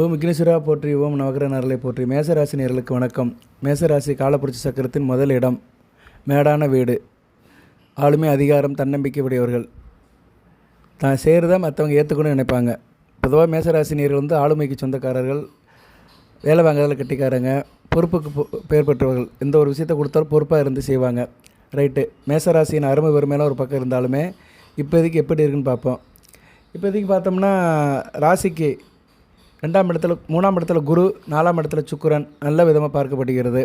ஓம் விக்னேஸ்வரா போற்றி ஓம் நவகர நரலை போற்றி. மேசராசி நேர்களுக்கு வணக்கம். மேசராசி காலப்புரட்சி சக்கரத்தின் முதல் இடம் மேடான வீடு. ஆளுமை அதிகாரம் தன்னம்பிக்கை உடையவர்கள் தான் செய்கிறத மற்றவங்க ஏற்றுக்கணும்னு நினைப்பாங்க. பொதுவாக மேசராசி நேர்கள் வந்து ஆளுமைக்கு சொந்தக்காரர்கள் வேலை வாங்குறதில் கட்டிக்காரங்க பொறுப்புக்கு பெயர் பெற்றவர்கள். எந்த ஒரு விஷயத்தை கொடுத்தாலும் பொறுப்பாக இருந்து செய்வாங்க. ரைட்டு. மேசராசியின் அருமை பெருமையெல்லாம் ஒரு பக்கம் இருந்தாலுமே இப்போதைக்கு எப்படி இருக்குன்னு பார்ப்போம். இப்போதைக்கு பார்த்தோம்னா ராசிக்கு ரெண்டாம் இடத்துல மூணாம் இடத்துல குரு நாலாம் இடத்துல சுக்குரன் நல்ல விதமாக பார்க்கப்படுகிறது.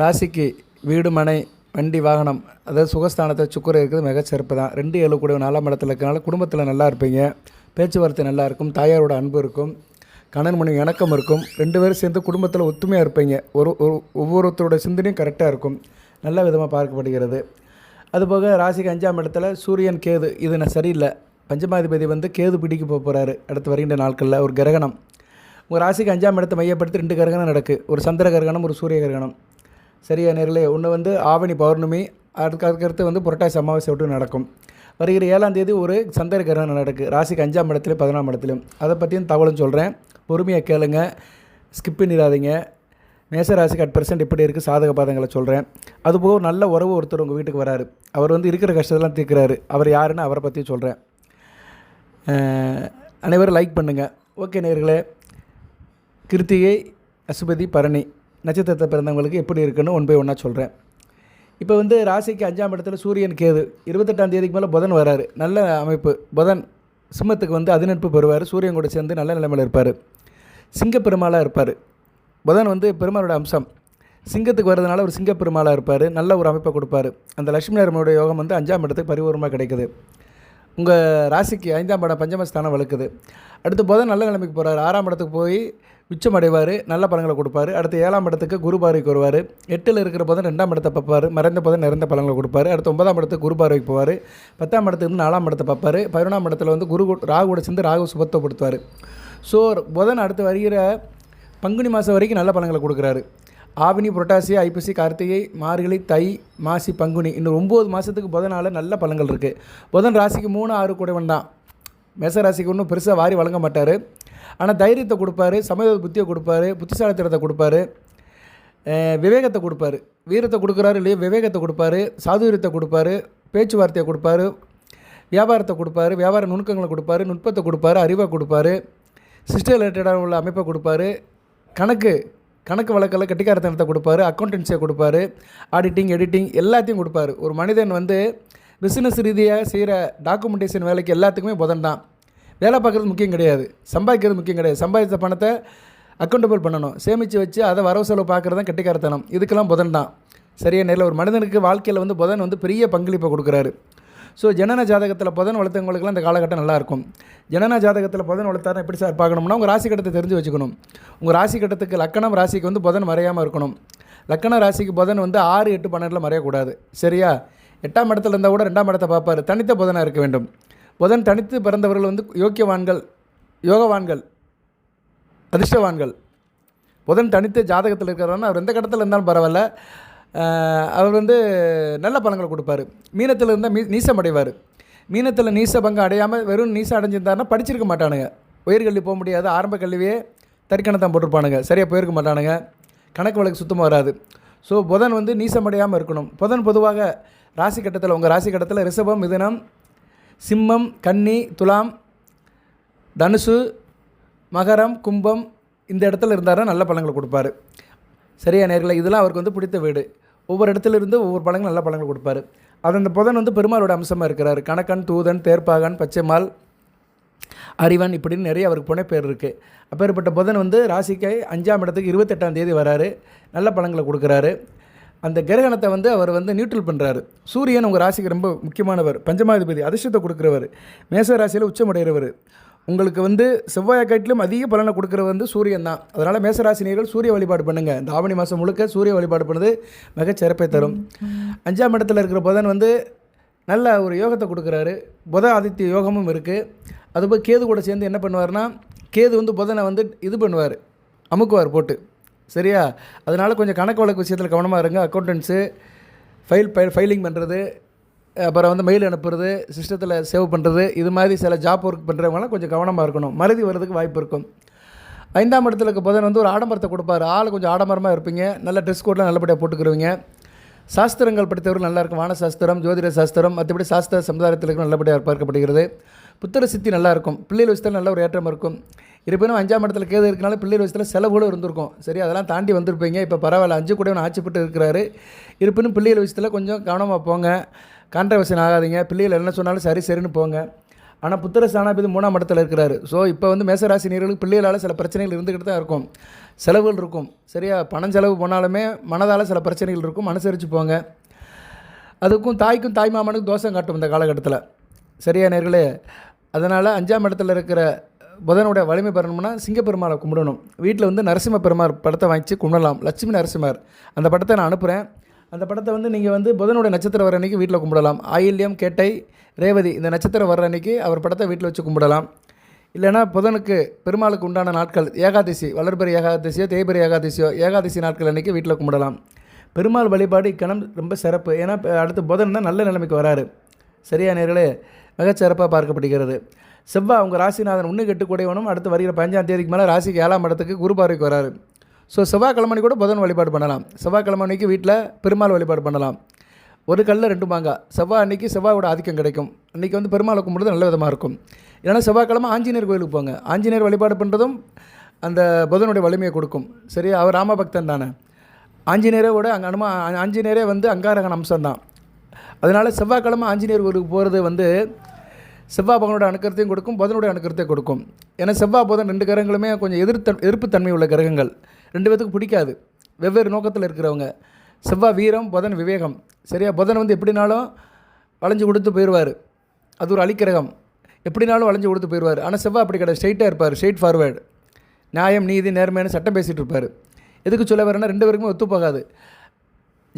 ராசிக்கு வீடு மனை வண்டி வாகனம் அதாவது சுகஸ்தானத்தில் சுக்கிரன் இருக்கிறது மிக சிறப்பு தான். ரெண்டு ஏழு கூட நாலாம் இடத்துல இருக்கனால குடும்பத்தில் நல்லா இருப்பீங்க. பேச்சுவார்த்தை நல்லா இருக்கும் தாயாரோட அன்பு இருக்கும் கணன் மணி இணக்கம் இருக்கும். ரெண்டு பேரும் சேர்ந்து குடும்பத்தில் ஒத்துமையாக இருப்பீங்க. ஒரு ஒரு ஒவ்வொருத்தரோட சிந்தனையும் கரெக்டாக இருக்கும். நல்ல விதமாக பார்க்கப்படுகிறது. அதுபோக ராசிக்கு அஞ்சாம் இடத்துல சூரியன் கேது. இது நான் சரியில்லை. பஞ்சமாதிபதி வந்து கேது பிடிக்க போக போகிறாரு அடுத்து வருகின்ற நாட்களில் ஒரு கிரகணம். உங்கள் ராசிக்கு அஞ்சாம் இடத்தை மையப்படுத்தி ரெண்டு கிரகணம் நடக்கு. ஒரு சந்திர கரகணம் ஒரு சூரிய கரகணம். சரியா நேர்களே ஒன்று வந்து ஆவணி பௌர்ணமி அதுக்கு அதுக்கடுத்து வந்து புரட்டாசி அமாவாசை விட்டு நடக்கும். வருகிற ஏழாம் தேதி ஒரு சந்திர கிரகணம் நடக்கு. ராசிக்கு அஞ்சாம் இடத்துல பதினாம் இடத்துலையும் அதை பற்றியும் தகவலும் சொல்கிறேன் பொறுமையாக கேளுங்க. ஸ்கிப் பண்ணிடாதீங்க. மேசராசிக்கு அட் பர்சன்ட் இப்படி இருக்குது சாதக பாதங்களை சொல்கிறேன் அதுபோக ஒரு நல்ல உறவு ஒருத்தர் உங்கள் வீட்டுக்கு வராரு. அவர் வந்து இருக்கிற கஷ்டத்தெல்லாம் தீர்க்கிறாரு. அவர் யாருன்னு அவரை பற்றி சொல்கிறேன் அனைவரும் லைக் பண்ணுங்கள் ஓகே நேர்களே. கிருத்திகை அசுபதி பரணி நட்சத்திரத்தை பிறந்தவங்களுக்கு எப்படி இருக்குன்னு ஒன் பை ஒன்றா சொல்கிறேன் இப்போ வந்து ராசிக்கு அஞ்சாம் இடத்துல சூரியன் கேது. இருபத்தெட்டாம் தேதிக்கு மேலே புதன் வராரு. நல்ல அமைப்பு. புதன் சிம்மத்துக்கு வந்து அதிநட்பு பெறுவார். சூரியன் கூட சேர்ந்து நல்ல நிலைமையில் இருப்பார். சிங்கப்பெருமாளாக இருப்பார். புதன் வந்து பெருமாளோட அம்சம். சிங்கத்துக்கு வர்றதுனால ஒரு சிங்கப்பெருமாளாக இருப்பார். நல்ல ஒரு அமைப்பை கொடுப்பார். அந்த லட்சுமி நரமோட யோகம் வந்து அஞ்சாம் இடத்துக்கு பரிபூர்ணமாக கிடைக்குது. உங்கள் ராசிக்கு ஐந்தாம் படம் பஞ்சமஸ்தானம் வளர்க்குது அடுத்து புதன் நல்ல நிலைமைக்கு போகிறார் ஆறாம் இடத்துக்கு போய் உச்சம் அடைவார் நல்ல பலங்களை கொடுப்பாரு. அடுத்து ஏழாம் இடத்துக்கு குரு பார்வைக்கு வருவார். எட்டில் இருக்கிற போது ரெண்டாம் இடத்தை பார்ப்பார். மறைந்த போது நிறைந்த பலங்களை கொடுப்பாரு. அடுத்து ஒன்பதாம் இடத்துக்கு குரு பார்வைக்கு போவார். பத்தாம் இடத்துக்கு வந்து நாலாம் இடத்தை பார்ப்பார். பதினொன்றாம் இடத்துல வந்து குரு ராகுவோட சேர்ந்து ராகு சுபத்துவப்படுத்துவார் ஸோ புதன் அடுத்து வருகிற பங்குனி மாதம் வரைக்கும் நல்ல பலங்களை கொடுக்குறாரு. ஆவினி புரட்டாசி ஐப்பசி கார்த்திகை மார்கழி தை மாசி பங்குனி இன்னும் ஒம்பது மாதத்துக்கு புதனால நல்ல பலங்கள் இருக்குது புதன் ராசிக்கு மூணு ஆறு கூடவன் தான். மேச ராசிக்கு ஒன்றும் பெருசாக வாரி வழங்க மாட்டார். ஆனால் தைரியத்தை கொடுப்பாரு சமய புத்தியை கொடுப்பாரு புத்திசாலித்தனத்தை கொடுப்பாரு விவேகத்தை கொடுப்பாரு. வீரத்தை கொடுக்குறாரு இல்லையோ? விவேகத்தை கொடுப்பாரு சாதுரியத்தை கொடுப்பாரு பேச்சுவார்த்தையை கொடுப்பாரு வியாபாரத்தை கொடுப்பாரு வியாபார நுணுக்கங்களை கொடுப்பாரு நுட்பத்தை கொடுப்பாரு அறிவை கொடுப்பாரு சிஸ்டம் ரிலேட்டடாக உள்ள அமைப்பை கொடுப்பாரு கணக்கு கணக்கு வழக்கில் கட்டிக்காரத்தனத்தை கொடுப்பாரு அக்கௌண்டன்சியை கொடுப்பாரு ஆடிட்டிங் எடிட்டிங் எல்லாத்தையும் கொடுப்பாரு. ஒரு மனிதன் வந்து பிஸ்னஸ் ரீதியாக செய்கிற டாக்குமெண்டேஷன் வேலைக்கு எல்லாத்துக்குமே புதன் தான் வேலை பார்க்குறது முக்கியம் கிடையாது. சம்பாதிக்கிறது முக்கியம் கிடையாது. சம்பாதித்த பணத்தை அக்கௌண்டபிள் பண்ணணும். சேமித்து வச்சு அதை வரவு செலவு பார்க்குறது தான் கெட்டிக்காரத்தனம். இதுக்கெல்லாம் புதன் தான். சரியா? நேரில் ஒரு மனிதனுக்கு வாழ்க்கையில் வந்து புதன் வந்து பெரிய பங்களிப்பை கொடுக்குறாரு. ஸோ ஜனன ஜாதகத்தில் புதன் வளர்த்தவங்களுக்குலாம் இந்த காலகட்டம் நல்லாயிருக்கும் ஜனன ஜாதகத்தில் புதன் வளர்த்தாருன்னா எப்படி சார் பார்க்கணும்னா உங்கள் ராசி கட்டத்தை தெரிஞ்சு வச்சுக்கணும். உங்கள் ராசி கட்டத்துக்கு லக்கணம் ராசிக்கு வந்து புதன் மறையாமல் இருக்கணும். லக்கண ராசிக்கு புதன் வந்து ஆறு எட்டு பன்னெண்டில் மறையக்கூடாது. சரியா? எட்டாம் இடத்துல இருந்தால் கூட ரெண்டாம் இடத்தை பார்ப்பார். தனித்த புதனாக இருக்க வேண்டும். புதன் தனித்து பிறந்தவர்கள் வந்து யோக்கியவான்கள் யோகவான்கள் அதிர்ஷ்டவான்கள். புதன் தனித்து ஜாதகத்தில் இருக்கிறவனா அவர் எந்த கட்டத்தில் இருந்தாலும் பரவாயில்ல. அவர் வந்து நல்ல பலன்களை கொடுப்பாரு. மீனத்தில் இருந்தால் மீ நீசம் அடைவார். மீனத்தில் நீச பங்கம் அடையாமல் வெறும் நீசம் அடைஞ்சிருந்தாருன்னா படிச்சிருக்க மாட்டானுங்க. உயர்கல்வி போக முடியாது. ஆரம்ப கல்வியே தறிக்கணத்தான் போட்டிருப்பானுங்க. சரியாக போயிருக்க மாட்டானுங்க. கணக்கு வழக்கு சுத்தமாக வராது. ஸோ புதன் வந்து நீசமடையாமல் இருக்கணும். புதன் பொதுவாக ராசி கட்டத்தில் உங்கள் ராசி கட்டத்தில் ரிஷபம் மிதனம் சிம்மம் கன்னி துலாம் தனுசு மகரம் கும்பம் இந்த இடத்துல இருந்தாருன்னா நல்ல பழங்களை கொடுப்பாரு. சரியா நேர்களை? இதெல்லாம் அவருக்கு வந்து பிடித்த வீடு. ஒவ்வொரு இடத்துல இருந்து ஒவ்வொரு பழங்கள் நல்ல பழங்கள் கொடுப்பாரு. அது அந்த புதன் வந்து பெருமாளோட அம்சமாக இருக்கிறார். கணக்கன் தூதன் தேர்ப்பாகன் பச்சைமால் அறிவன் இப்படின்னு நிறைய அவருக்கு புனை பேர் இருக்குது அப்பேற்பட்ட புதன் வந்து ராசிக்கு அஞ்சாம் இடத்துக்கு இருபத்தெட்டாம் தேதி வராரு. நல்ல பழங்களை கொடுக்குறாரு. அந்த கிரகணத்தை வந்து அவர் வந்து நியூட்ரல் பண்ணுறாரு சூரியன் உங்கள் ராசிக்கு ரொம்ப முக்கியமானவர். பஞ்சமாதிபதி அதிர்ஷ்டத்தை கொடுக்குறவர். மேச ராசியில் உச்சமடைகிறவர் உங்களுக்கு வந்து செவ்வாய் காட்டிலும் அதிக பலனை கொடுக்குறது வந்து சூரியன் தான். அதனால் மேசராசினியர்கள் சூரிய வழிபாடு பண்ணுங்கள் இந்த ஆவணி மாதம் முழுக்க சூரிய வழிபாடு பண்ணது மிகச்சிறப்பை தரும். அஞ்சாம் இடத்துல இருக்கிற புதன் வந்து நல்ல ஒரு யோகத்தை கொடுக்குறாரு. புத ஆதித்ய யோகமும் இருக்குது அதுபோல் கேது கூட சேர்ந்து என்ன பண்ணுவார்னா கேது வந்து புதனை வந்து இது பண்ணுவார். அமுக்குவார் போட்டு. சரியா? அதனால் கொஞ்சம் கணக்கு வழக்கு விஷயத்தில் கவனமாக இருங்க. அக்கௌண்டன்ஸு ஃபைல் ஃபைலிங் பண்ணுறது அப்புறம் வந்து மெயில் அனுப்புறது சிஸ்டத்தில் சேவ் பண்ணுறது இது மாதிரி சில ஜாப் ஒர்க் பண்ணுறவங்களாம் கொஞ்சம் கவனமாக இருக்கணும். மறதி வர்றதுக்கு வாய்ப்பு இருக்கும். ஐந்தாம் இடத்துல இருக்க புதன் வந்து ஒரு ஆடம்பரத்தை கொடுப்பாரு. ஆள் கொஞ்சம் ஆடம்பரமாக இருப்பீங்க. நல்ல ட்ரெஸ் கோட்லாம் நல்லபடியாக போட்டுக்கிறவங்க சாஸ்திரங்கள் படித்தவர்கள் நல்லா இருக்கும். வான சாஸ்திரம் ஜோதிட சாஸ்திரம் மற்றபடி சாஸ்திர சமுதாயத்தில் நல்லபடியாக பார்க்கப்படுகிறது. புத்திர சித்தி நல்லாயிருக்கும் பிள்ளைகள் விஷயத்தில் நல்ல ஒரு ஏற்றம் இருக்கும். இருப்பினும் அஞ்சாம் இடத்துல கேது இருக்கனால பிள்ளைகள் விஷயத்தில் செலவுகளும் இருந்திருக்கும். சரி அதெல்லாம் தாண்டி வந்திருப்பீங்க. இப்போ பரவாயில்ல அஞ்சு கூட ஆட்சிப்பட்டு இருக்கிறாரு. இருப்பினும் பிள்ளைகள் விஷயத்தில் கொஞ்சம் கவனமாக போங்க. கான்ட்ரவர்ஷன் ஆகாதீங்க. பிள்ளைகள் என்ன சொன்னாலும் சரி சரின்னு போங்க. ஆனால் புத்திர ஸ்தானாபதி மூணாம் இடத்துல இருக்கிறாரு. ஸோ இப்போ வந்து மேசராசி நீர்களுக்கு பிள்ளைகளால் சில பிரச்சனைகள் இருந்துக்கிட்டு தான் இருக்கும். செலவுகள் இருக்கும். சரியா பணம் செலவு போனாலுமே மனதால் சில பிரச்சனைகள் இருக்கும். அனுசரித்து போங்க. அதுக்கும் தாய்க்கும் தாய் மாமனுக்கும் தோஷம் காட்டும் இந்த காலகட்டத்தில். சரியா நேர்களே? அதனால் அஞ்சாம் இடத்துல இருக்கிற புதனுடைய வலிமை பெறணும்னா சிங்கப்பெருமாளை கும்பிடணும். வீட்டில் வந்து நரசிம்ம பெருமாள் படத்தை வாங்கிச்சு கும்பிடலாம். லட்சுமி நரசிம்மர். அந்த படத்தை நான் அனுப்புகிறேன் அந்த படத்தை வந்து நீங்கள் வந்து புதனுடைய நட்சத்திரம் வர அன்றைக்கி வீட்டில் கும்பிடலாம். ஆயில்யம் கேட்டை ரேவதி இந்த நட்சத்திரம் வர்ற அன்றைக்கி அவர் படத்தை வீட்டில் வச்சு கும்பிடலாம். இல்லைனா புதனுக்கு பெருமாளுக்கு உண்டான நாட்கள் ஏகாதசி வளர்பெரி ஏகாதசியோ தேய்பெரி ஏகாதசியோ ஏகாதசி நாட்கள் அன்றைக்கி வீட்டில் கும்பிடலாம். பெருமாள் வழிபாடு இக்கணம் ரொம்ப சிறப்பு. ஏன்னா அடுத்து புதன் தான் நல்ல நிலைமைக்கு வராரு. சரியா நேர்களே? மிகச்சிறப்பாக பார்க்கப்படுகிறது. செவ்வாய் அவங்க ராசிநாதன் ஒன்று கெட்டு கூடையவனும் அடுத்து வருகிற பதினஞ்சாம் தேதிக்கு மேலே ராசிக்கு ஏழாம் இடத்துக்கு குருபார்வைக்கு வராரு. ஸோ செவ்வாய்க்கிழமை கூட புதன் வழிபாடு பண்ணலாம். செவ்வாய்க்கிழமை அன்னைக்கு வீட்டில் பெருமாள் வழிபாடு பண்ணலாம். ஒரு கல்லில் ரெண்டு மாங்காய். செவ்வாய் அன்றைக்கி செவ்வாயோட ஆதிக்கம் கிடைக்கும். அன்றைக்கி வந்து பெருமாளை கும்பிடுறது நல்ல விதமாக இருக்கும். இல்லைன்னா செவ்வாய்க்கிழமை ஆஞ்சநேயர் கோயிலுக்கு போங்க. ஆஞ்சநேயர் வழிபாடு பண்ணுறதும் அந்த புதனுடைய வலிமையை கொடுக்கும். சரி அவர் ராமபக்தன் தானே. ஆஞ்சநேயரோட அங்கே அனுமா ஆஞ்சநேயரே வந்து அங்காரகன் அம்சம் தான் அதனால் செவ்வாய்க்கிழமை ஆஞ்சநேயர் கோயிலுக்கு போகிறது வந்து செவ்வாய் பகவனோட அணுக்கரத்தையும் கொடுக்கும் புதனுடைய அணுக்கரத்தையும் கொடுக்கும். ஏன்னா செவ்வாய் புதன் ரெண்டு கிரகங்களுமே கொஞ்சம் எதிர்த்த எதிர்ப்புத்தன்மை உள்ள கிரகங்கள். ரெண்டு பேத்துக்கு பிடிக்காது. வெவ்வேறு நோக்கத்தில் இருக்கிறவங்க. செவ்வாய் வீரம் புதன் விவேகம். சரியா? புதன் வந்து எப்படினாலும் வளைஞ்சு கொடுத்து போயிடுவார் அது ஒரு அலிக்கிரகம் எப்படினாலும் வளைஞ்சு கொடுத்து போயிடுவார் ஆனால் செவ்வாய் அப்படி கிடையாது. ஸ்ட்ரைட்டாக இருப்பார். ஸ்ட்ரைட் ஃபார்வேர்டு நியாயம் நீதி நேர்மையான சட்டம் பேசிகிட்டு இருப்பார். எதுக்கு சொல்ல வரேன்னா ரெண்டு பேருக்குமே ஒத்து போகாது.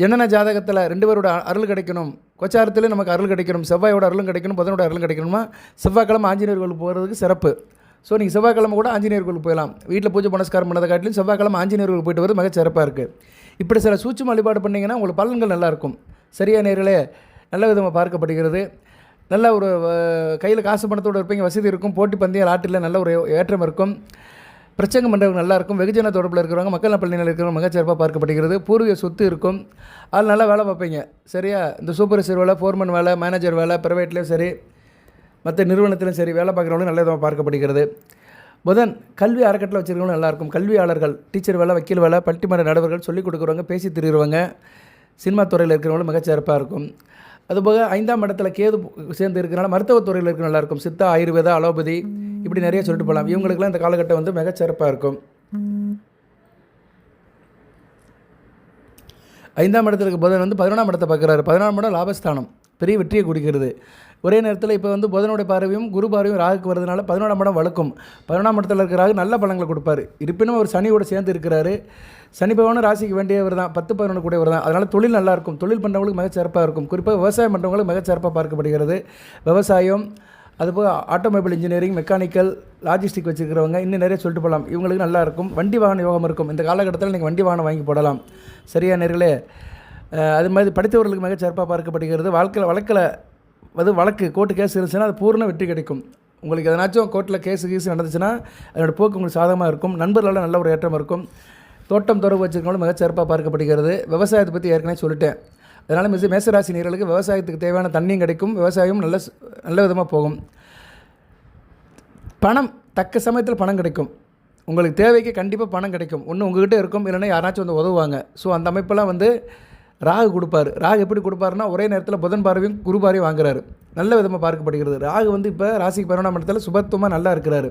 ஜனன ஜாதகத்தில் ரெண்டு பேரோட அருள் கிடைக்கணும்? கோச்சாரத்திலே நமக்கு அருள் கிடைக்கணும். செவ்வாயோட அருளும் கிடைக்கணும். புதனோட அருளும் கிடைக்கணுமா செவ்வாய்க்கிழமை ஆஞ்சநேயர் கோயிலுக்கு போகிறதுக்கு சிறப்பு. ஸோ நீங்கள் செவ்வாய்க்கிழமை கூட ஆஞ்சநேயர் கோயிலுக்கு போகலாம் வீட்டில் பூஜை புனஸ்காரம் பண்ணதை காட்டிலும் செவ்வாய்க்கிழமை ஆஞ்சநேயர் கோவில் போயிட்டு வரது மிகச் சிறப்பாக இருக்குது இப்படி சில சூட்சும வழிபாடு பண்ணிங்கன்னா உங்களுக்கு பலன்கள் நல்லாயிருக்கும் சரியா நேர்களே? நல்ல விதமாக பார்க்கப்படுகிறது. நல்ல ஒரு கையில் காசு பணத்தோடு இருப்பீங்க. வசதி இருக்கும். போட்டி பந்தய ஆட்டில் நல்ல ஒரு ஏற்றம் இருக்கும். பிரச்சனை பண்ணுறவங்க நல்லா இருக்கும் வெகுஜன தொடர்பில் இருக்கிறவங்க மக்கள் பள்ளியில் இருக்கிறவங்க மிகச்சிறப்பாக பார்க்கப்படுகிறது. பூர்வீக சொத்து இருக்கும். அதில் நல்லா வேலை பார்ப்பீங்க. சரியா? இந்த சூப்பர்வைசர் வேலை ஃபோர்மன் வேலை மேனேஜர் வேலை ப்ரைவேட்லேயும் சரி மற்ற நிறுவனத்திலும் சரி வேலை பார்க்குறவங்களும் நல்ல விதமாக பார்க்கப்படுகிறது. புதன் கல்வி அறக்கட்டளை வச்சுருக்கவங்களும் நல்லாயிருக்கும். கல்வியாளர்கள் டீச்சர் வேலை வக்கீல் வேலை பட்டிமன்ற நடுவர்கள் சொல்லிக் கொடுக்குறவங்க பேசி திரிகிறவங்க சினிமா துறையில் இருக்கிறவங்களும் மிகச்சிறப்பாக இருக்கும். அதுபோக ஐந்தாம் இடத்துல கேது சேர்ந்து இருக்கிறனால மருத்துவத்துறையில் இருக்கிற நல்லாயிருக்கும். சித்தா ஆயுர்வேதா அலோபதி இப்படி நிறைய சொல்லிட்டு போகலாம். இவங்களுக்குலாம் இந்த காலகட்டம் வந்து மிகச்சிறப்பாக இருக்கும். ஐந்தாம் இடத்துல இருக்க புதன் வந்து பதினொன்றாம் இடத்தை பார்க்குறாரு. பதினொன்றாம் இடம் லாபஸ்தானம். பெரிய வெற்றியை குறிக்கிறது ஒரே நேரத்தில் இப்போ வந்து புதனுடைய பார்வையும் குரு பார்வையும் ராகுக்கு வரதுனால பதினோராம் இடம் வழக்கம் பதினொன்றாம் இடத்துல இருக்கிற ராகு நல்ல பழங்களை கொடுப்பாரு. இருப்பினும் அவர் சனியோட சேர்ந்து இருக்கிறாரு. சனி பகவானும் ராசிக்கு வேண்டியவர் தான். பத்து பதினொன்று கூடியவர் தான். அதனால் தொழில் நல்லாயிருக்கும் தொழில் பண்ணுறவங்களுக்கு மிகச்சிறப்பாக இருக்கும். குறிப்பாக விவசாயம் பண்ணுறவங்களுக்கு மிகச்சிறப்பாக பார்க்கப்படுகிறது. விவசாயம் அதுபோல் ஆட்டோமொபைல் இன்ஜினியரிங் மெக்கானிக்கல் லாஜிஸ்டிக் வச்சுருக்கிறவங்க இன்னும் நிறைய சொல்லிட்டு போகலாம். இவங்களுக்கு நல்லா இருக்கும் வண்டி வாகன யோகம் இருக்கும். இந்த காலகட்டத்தில் நீங்கள் வண்டி வாகனம் வாங்கி போடலாம். சரியா நேர்களே? அது மாதிரி படித்தவர்களுக்கு மிகச்சிறப்பாக பார்க்கப்படுகிறது. வாழ்க்கையில் வழக்கில் அது வழக்கு கோர்ட்டு கேஸ் இருந்துச்சுன்னா அது பூர்ண வெற்றி கிடைக்கும். உங்களுக்கு எதனாச்சும் கோர்ட்டில் கேஸ் கீஸ் நடந்துச்சுன்னா அதோட போக்கு உங்களுக்கு சாதகமாக இருக்கும். நண்பர்களால் நல்ல ஒரு ஏற்றம் இருக்கும். தோட்டம் தொடர்பு வச்சுருக்கவங்களும் மிகச்சிறப்பாக பார்க்கப்படுகிறது. விவசாயத்தை பற்றி ஏற்கனவே சொல்லிட்டேன். அதனால் மிஸ் மேசராசி நீர்களுக்கு விவசாயத்துக்கு தேவையான தண்ணியும் கிடைக்கும். விவசாயம் நல்ல நல்ல விதமாக போகும். பணம் தக்க சமயத்தில் பணம் கிடைக்கும். உங்களுக்கு தேவைக்கு கண்டிப்பாக பணம் கிடைக்கும். ஒன்று உங்ககிட்ட இருக்கும் இல்லைன்னா யாராச்சும் வந்து உதவுவாங்க. ஸோ அந்த அமைப்பெல்லாம் வந்து ராகு கொடுப்பாரு. ராகு எப்படி கொடுப்பாருன்னா ஒரே நேரத்தில் புதன் பார்வையும் குரு பார்வையும் வாங்குறாரு. நல்ல விதமாக பார்க்கப்படுகிறது. ராகு வந்து இப்போ ராசிக்கு பதினொன்றாம் இடத்துல சுபத்துவமாக நல்லா இருக்கிறாரு.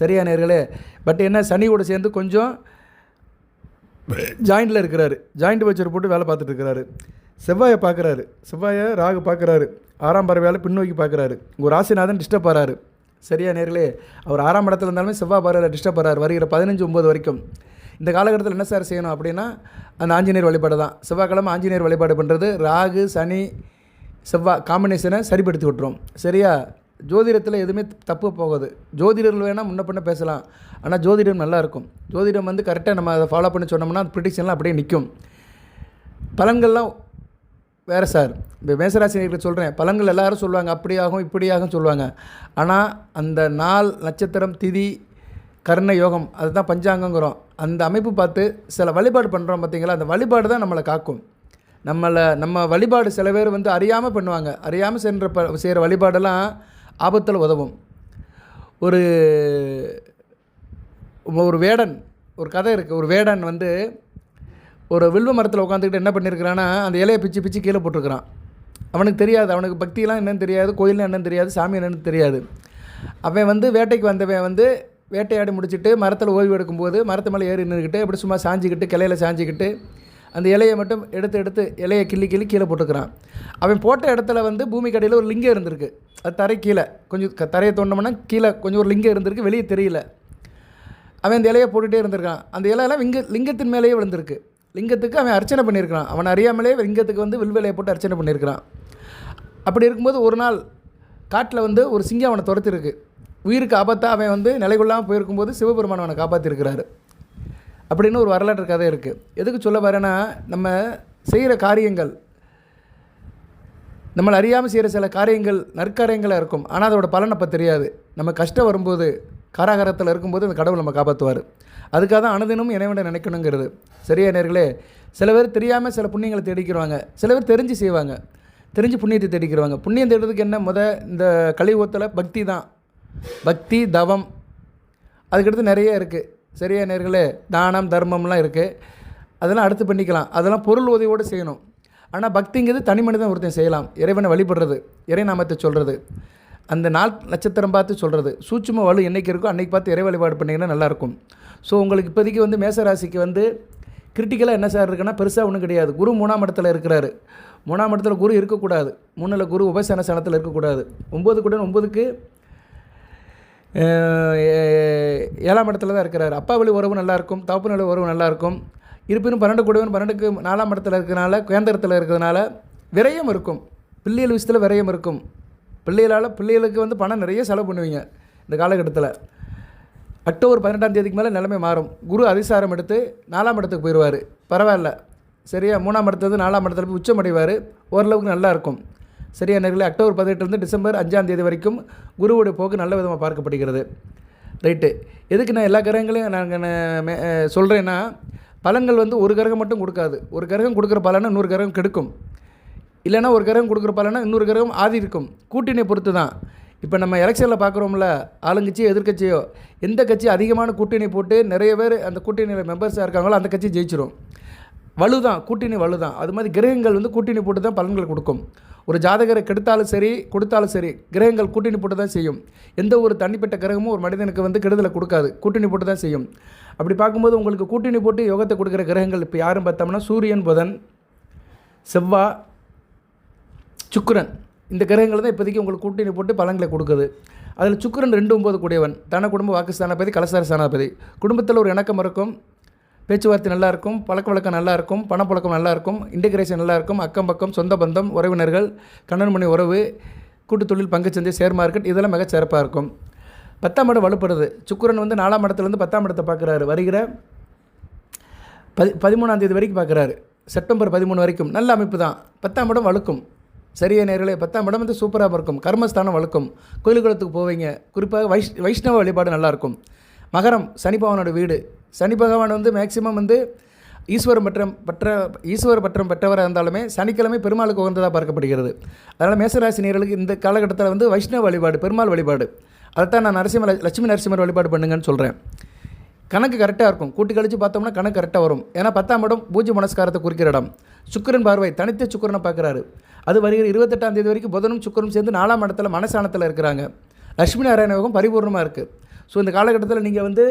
சரியா நேர்களே? பட் என்ன சனியோட சேர்ந்து கொஞ்சம் ஜாயிண்டில் இருக்கிறாரு. ஜாயிண்ட் வச்சர் போட்டு வேலை பார்த்துட்டு இருக்கிறாரு. செவ்வாயை பார்க்குறாரு. செவ்வாயை ராகு பார்க்குறாரு. ஆறாம் பறவையால் பின்னோக்கி பார்க்குறாரு. உங்கள் ராசிநாதன் டிஸ்டர்ப் ஆகிறாரு சரியா நேர்களே? அவர் ஆறாம் இடத்துல இருந்தாலுமே செவ்வாய் பார்வையில் டிஸ்டர்ப் ஆகிறார் வருகிற பதினஞ்சு ஒம்பது வரைக்கும். இந்த காலகட்டத்தில் என்ன சார் செய்யணும் அப்படின்னா அந்த ஆஞ்சநேயர் வழிபாடு தான். செவ்வாய்க்கிழமை ஆஞ்சநேயர் வழிபாடு பண்ணுறது ராகு சனி செவ்வாய் காம்பினேஷனை சரிப்படுத்தி விட்டுரும். சரியா? ஜோதிடத்தில் எதுவுமே தப்பு போகாது. ஜோதிடர்கள் வேணால் முன்ன பண்ண பேசலாம். ஆனால் ஜோதிடம் நல்லாயிருக்கும் ஜோதிடம் வந்து கரெக்டாக நம்ம அதை ஃபாலோ பண்ணி சொன்னோம்னா அந்த ப்ரிடிக்ஷன்லாம் அப்படியே நிற்கும் பலன்கள்லாம் வேறு சார் இப்போ மேசராசினியர்கள் சொல்கிறேன் பலன்கள் எல்லாரும் சொல்லுவாங்க அப்படியாகும் இப்படியாகும் சொல்லுவாங்க. ஆனால் அந்த நாள் நட்சத்திரம் திதி கர்ண யோகம் அதுதான் பஞ்சாங்கங்கிறோம். அந்த அமைப்பு பார்த்து சில வழிபாடு பண்ணுறோம் பார்த்தீங்களா அந்த வழிபாடு தான் நம்மளை காக்கும். நம்மளை நம்ம வழிபாடு சில பேர் வந்து அறியாமல் பண்ணுவாங்க. அறியாமல் சென்ற ப செய்கிற வழிபாடெல்லாம் ஆபத்தில் உதவும். ஒரு ஒரு வேடன் ஒரு கதை இருக்குது ஒரு வேடன் வந்து ஒரு வில்வ மரத்தில் உட்காந்துக்கிட்டு என்ன பண்ணியிருக்கிறான்னா அந்த இலையை பிச்சு பிச்சு கீழே போட்டிருக்கிறான். அவனுக்கு தெரியாது அவனுக்கு பக்தியெலாம் என்னென்னு தெரியாது கோயில்னா என்னென்னு தெரியாது சாமி என்னென்னு தெரியாது. அவன் வந்து வேட்டைக்கு வந்தவன் வந்து வேட்டையாடி முடிச்சுட்டு மரத்தில் ஓய்வு எடுக்கும்போது மரத்து மேலே ஏறி நின்றுக்கிட்டு அப்படி சும்மா சாஞ்சிக்கிட்டு கிளையில் சாஞ்சிக்கிட்டு அந்த இலையை மட்டும் எடுத்து எடுத்து இலையை கிள்ளி கிள்ளி கீழே போட்டுக்கிறான் அவன் போட்ட இடத்துல வந்து பூமி கடையில் ஒரு லிங்கம் இருந்திருக்கு. அது தரை கீழே. கொஞ்சம் தரையை தோண்டோம்னா கீழே கொஞ்சம் ஒரு லிங்கம் இருந்திருக்கு வெளியே தெரியல. அவன் அந்த இலையை போட்டுகிட்டே இருந்திருக்கான். அந்த இலையெல்லாம் லிங்க லிங்கத்தின் மேலேயே விழுந்திருக்கு. லிங்கத்துக்கு அவன் அர்ச்சனை பண்ணியிருக்கிறான். அவன் அறியாமலே லிங்கத்துக்கு வந்து வில்வேலையை போட்டு அர்ச்சனை பண்ணியிருக்கிறான். அப்படி இருக்கும்போது ஒரு நாள் காட்டில் வந்து ஒரு சிங்கம் அவனை துரத்திருக்கு உயிருக்கு ஆபத்தாக அவன் வந்து நிலை கொள்ளாமல் போயிருக்கும்போது சிவபெருமான் அவனை காப்பாற்றிருக்கிறாரு அப்படின்னு ஒரு வரலாற்று கதை இருக்குது எதுக்கு சொல்ல வரேன்னா நம்ம செய்கிற காரியங்கள் நம்மளை அறியாமல் செய்கிற சில காரியங்கள் நற்காரியங்களாக இருக்கும். ஆனால் அதோட பலன் அப்போ தெரியாது. நம்ம கஷ்டம் வரும்போது காராகாரத்தில் இருக்கும்போது அந்த கடவுள் நம்ம காப்பாற்றுவார் அதுக்காக தான் அனுதினமும் இறைவனை நினைக்கணுங்கிறது. சரியா நேர்களே? சில பேர் தெரியாமல் சில புண்ணியங்களை தேடிக்கிறவாங்க. சில பேர் தெரிஞ்சு செய்வாங்க. தெரிஞ்சு புண்ணியத்தை தேடிக்கிறவாங்க. புண்ணியம் தேடுறதுக்கு என்ன? முத இந்த கலியுகத்தில் பக்தி தான். பக்தி தவம். அதுக்கடுத்து நிறைய இருக்குது சரியா நேர்களே? தானம் தர்மம்லாம் இருக்குது அதெல்லாம் அடுத்து பண்ணிக்கலாம். அதெல்லாம் பொருள் உதவியோடு செய்யணும். ஆனால் பக்திங்கிறது தனி மனிதன் ஒருத்தன் செய்யலாம். இறைவனை வழிபடுறது இறை நாமத்தை சொல்கிறது அந்த நாள் நட்சத்திரம் பார்த்து சொல்கிறது சூட்சும வலு என்றைக்கு இருக்கோ அன்றைக்கி பார்த்து இறை வழிபாடு பண்ணிங்கன்னா நல்லாயிருக்கும் ஸோ உங்களுக்கு இப்போதைக்கு வந்து மேசராசிக்கு வந்து கிரிட்டிக்கலாக என்ன சார் இருக்குன்னா பெருசாக ஒன்றும் கிடையாது. குரு மூணாம் இடத்துல இருக்கிறாரு. மூணாம் இடத்துல குரு இருக்கக்கூடாது. மூணில் குரு உபசன சனத்தில் இருக்கக்கூடாது. ஒம்பது கூட ஒம்பதுக்கு ஏழாம் இடத்துல தான் இருக்கிறார். அப்பா வழி உறவு நல்லாயிருக்கும் தகப்பன் நிலை உறவு நல்லாயிருக்கும் இருப்பினும் பன்னெண்டு கூடவன் பன்னெண்டுக்கு நாலாம் இடத்துல இருக்கிறனால கேந்திரத்தில் இருக்கிறதுனால விரயம் இருக்கும். பிள்ளைகள் விஷயத்தில் விரயம் இருக்கும். பிள்ளைகளால் பிள்ளைகளுக்கு வந்து பணம் நிறைய செலவு பண்ணுவீங்க இந்த காலகட்டத்தில். அக்டோபர் பதினெட்டாம் தேதிக்கு மேலே நிலைமை மாறும். குரு அதிசாரம் எடுத்து நாலாம் இடத்துக்கு போயிடுவார் பரவாயில்ல. சரியா? மூணாம் இடத்துலேருந்து நாலாம் இடத்துல போய் உச்சமடைவார் ஓரளவுக்கு நல்லா இருக்கும். சரியா நேரில் அக்டோபர் பதினெட்டுலேருந்து டிசம்பர் அஞ்சாம் தேதி வரைக்கும் குருவுடைய போக்கு நல்ல விதமாக பார்க்கப்படுகிறது. ரைட்டு. எதுக்கு நான் எல்லா கிரகங்களையும் நாங்கள் சொல்கிறேன்னா பலன்கள் வந்து ஒரு கிரகம் மட்டும் கொடுக்காது. ஒரு கிரகம் கொடுக்குற பலனை இன்னொரு கிரகம் கெடுக்கும். இல்லைன்னா ஒரு கிரகம் கொடுக்குற இன்னொரு கிரகம் ஆதி இருக்கும். கூட்டணியை பொறுத்து தான் இப்போ நம்ம எலெக்ஷனில் பார்க்குறோம்ல ஆளுங்கட்சியோ எதிர்க்கட்சியோ எந்த கட்சி அதிகமான கூட்டணி போட்டு நிறைய பேர் அந்த கூட்டணியில் மெம்பர்ஸாக இருக்காங்களோ அந்த கட்சி ஜெயிச்சிரும். வலு தான் கூட்டணி வலு தான் அது மாதிரி கிரகங்கள் வந்து கூட்டணி போட்டு தான் பலன்கள் கொடுக்கும். ஒரு ஜாதகரை கெடுத்தாலும் சரி கொடுத்தாலும் சரி கிரகங்கள் கூட்டணி போட்டு தான் செய்யும். எந்த ஒரு தனிப்பட்ட கிரகமும் ஒரு மனிதனுக்கு வந்து கெடுதலை கொடுக்காது. கூட்டணி போட்டு தான் செய்யும். அப்படி பார்க்கும்போது உங்களுக்கு கூட்டணி போட்டு யோகத்தை கொடுக்குற கிரகங்கள் இப்போ யாரும் பார்த்தோம்னா சூரியன் புதன் செவ்வாய் சுக்கரன். இந்த கிரகங்கள் தான் இப்போதைக்கு உங்களுக்கு கூட்டணி போட்டு பலன்களை கொடுக்குது. அதில் சுக்கரன் ரெண்டு ஒம்பது கூடியவன். தன குடும்ப வாக்குஸ்தானபதி கலசார ஸ்தானாபதி குடும்பத்தில் ஒரு இணக்கம் இருக்கும். பேச்சுவார்த்தை நல்லா இருக்கும். பழக்க வழக்கம் நல்லா இருக்கும். நல்லாயிருக்கும் நல்லா இருக்கும். இன்டகிரேஷன் நல்லா இருக்கும். அக்கம் பக்கம் சொந்த பந்தம் உறவினர்கள் கண்ணன் மணி உறவு கூட்டு தொழில் பங்குச்சந்தை ஷேர் மார்க்கெட் இதெல்லாம் மிக சிறப்பாக இருக்கும். பத்தாம் இடம் வலுப்படுது. சுக்குரன் வந்து நாலாம் இடத்துலேருந்து பத்தாம் இடத்தை பார்க்குறாரு. வருகிற பதி பதிமூணாம் தேதி வரைக்கும் பார்க்குறாரு. செப்டம்பர் பதிமூணு வரைக்கும். நல்ல அமைப்பு தான். பத்தாம் இடம் வலுக்கும். சரியா நேர்களே பத்தாம் இடம் வந்து சூப்பராக இருக்கும் கர்மஸ்தானம் வளர்க்கும் கோயில் குளத்துக்கு போவீங்க. குறிப்பாக வைஷ் வைஷ்ணவ வழிபாடு நல்லாயிருக்கும். மகரம் சனி பகவானோட வீடு. சனி பகவான் வந்து மேக்சிமம் வந்து ஈஸ்வர பற்றம் பற்ற ஈஸ்வர பற்றம் பெற்றவராக இருந்தாலுமே சனிக்கிழமை பெருமாளுக்கு உகந்ததாக பார்க்கப்படுகிறது. அதனால் மேசராசி நேர்களுக்கு இந்த காலகட்டத்தில் வந்து வைஷ்ணவ வழிபாடு பெருமாள் வழிபாடு. அதைத்தான் நான் நரசிம்ம லட்சுமி நரசிம்மர் வழிபாடு பண்ணுங்கன்னு சொல்கிறேன் கணக்கு கரெக்டாக இருக்கும். கூட்டி கழிச்சு பார்த்தோம்னா கணக்கு கரெக்டாக வரும். ஏன்னா பத்தாம் இடம் பூஜ்ய மனஸ்காரத்தை குறிக்கிற இடம். சுக்கிரன் பார்வை தனித்த சுக்கிரனை பார்க்குறாரு. அது வருகிற இருபத்தெட்டாம் தேதி வரைக்கும் புதனும் சுக்கரும் சேர்ந்து நாலாம் இடத்துல மனசானத்தில் இருக்கிறாங்க. லட்சுமி நாராயண யோகம் பரிபூர்ணமாக இருக்குது ஸோ இந்த காலகட்டத்தில் நீங்கள் வந்து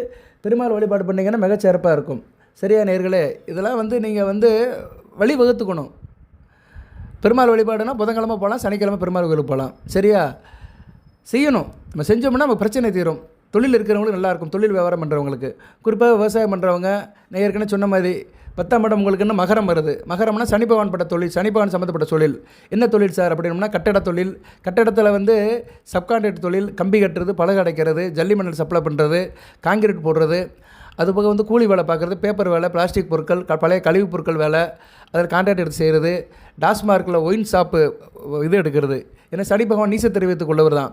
பெருமாள் வழிபாடு பண்ணீங்கன்னா மிகச்சிறப்பாக இருக்கும். சரியா நேர்களே? இதெல்லாம் வந்து நீங்கள் வந்து வழி வகுத்துக்கணும் பெருமாள் வழிபாடுனா புதன்கிழமை போகலாம் சனிக்கிழமை பெருமாள் கோயிலுக்கு போகலாம் சரியா? செய்யணும். நம்ம செஞ்சோம்னா நம்ம பிரச்சனை தீரும். தொழில் இருக்கிறவங்களுக்கு நல்லாயிருக்கும் தொழில் வியாபாரம் பண்ணுறவங்களுக்கு குறிப்பாக விவசாயம் பண்ணுறவங்க நான் ஏற்கனவே சொன்ன மாதிரி பத்தாம் இடம் உங்களுக்கு என்ன? மகரம் வருது. மகரம்னா சனி பகவான் பட்ட தொழில் சனி பகவான் சம்மந்தப்பட்ட தொழில். என்ன தொழில் சார் அப்படின்னோம்னா கட்டட தொழில். கட்டடத்தில் வந்து சப்கான்ட்ராக்ட் தொழில் கம்பி கட்டுறது பலகை அடைக்கிறது ஜல்லி மணல் சப்ளை பண்ணுறது காங்கிரீட் போடுறது. அதுபோக வந்து கூலி வேலை பார்க்குறது பேப்பர் வேலை பிளாஸ்டிக் பொருட்கள் க பழைய கழிவுப் பொருட்கள் வேலை அதில் கான்ட்ராக்ட் எடுத்து செய்கிறது டாஸ்மார்க்கில் ஒயின் ஷாப்பு இது எடுக்கிறது. ஏன்னா சனி பகவான் நீச தெரிவித்துக் கொள்ளவர் தான்.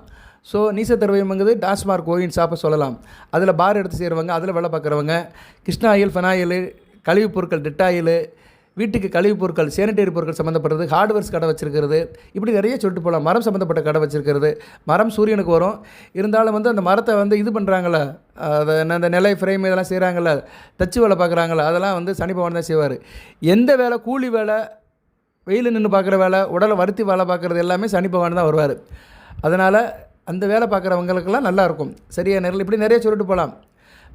ஸோ நீச திரவியம்ங்கிறது டாஸ்மார்க் ஓயின் ஷாப்பை சொல்லலாம். அதில் பார் எடுத்து செய்கிறவங்க அதில் வேலை பார்க்குறவங்க கிருஷ்ணா ஆயில் ஃபெனாயில் கழிவுப் பொருட்கள் டெட்டாயில் வீட்டுக்கு கழிவுப் பொருட்கள் சேனிட்டரி பொருட்கள் சம்மந்தப்பட்டது ஹார்ட்வேர்ஸ் கடை வச்சுருக்கிறது. இப்படி நிறைய சொல்லிட்டு போகலாம். மரம் சம்மந்தப்பட்ட கடை வச்சுருக்கிறது. மரம் சூரியனுக்கு வரும். இருந்தாலும் வந்து அந்த மரத்தை வந்து இது பண்ணுறாங்கள அதை என்ன அந்த நிலை ஃப்ரேம் இதெல்லாம் செய்கிறாங்கள தச்சு வேலை பார்க்குறாங்கள அதெல்லாம் வந்து சனி பகவான் தான் செய்வார். எந்த வேலை கூலி வேலை வெயில் நின்று பார்க்குற வேலை உடலை வருத்தி வேலை பார்க்குறது எல்லாமே சனி பகவான் தான் வருவார். அதனால் அந்த வேலை பார்க்குறவங்களுக்கெல்லாம் நல்லாயிருக்கும் சரியா? நேரில் இப்படி நிறைய சொல்லிட்டு போகலாம்.